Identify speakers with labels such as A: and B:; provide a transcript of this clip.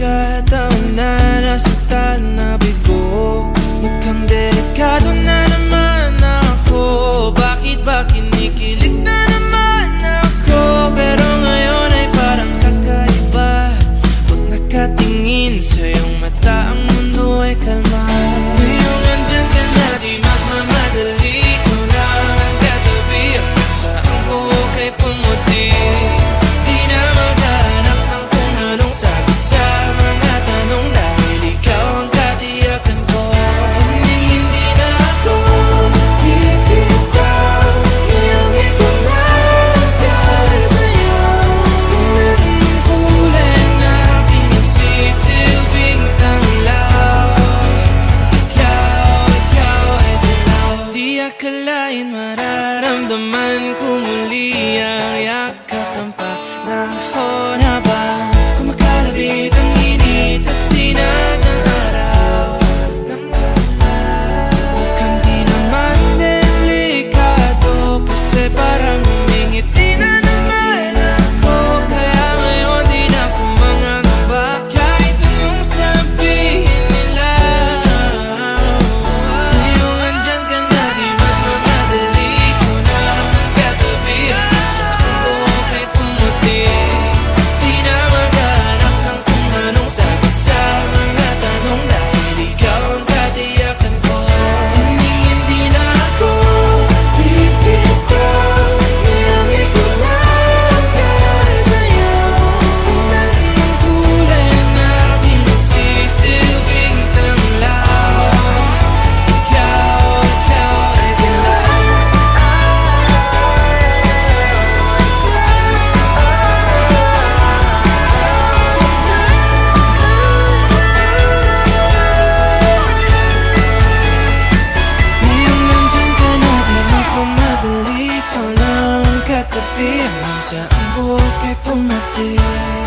A: got akin mararamdaman ko muli ang yakap ng panahon. Quizá algo que cometí.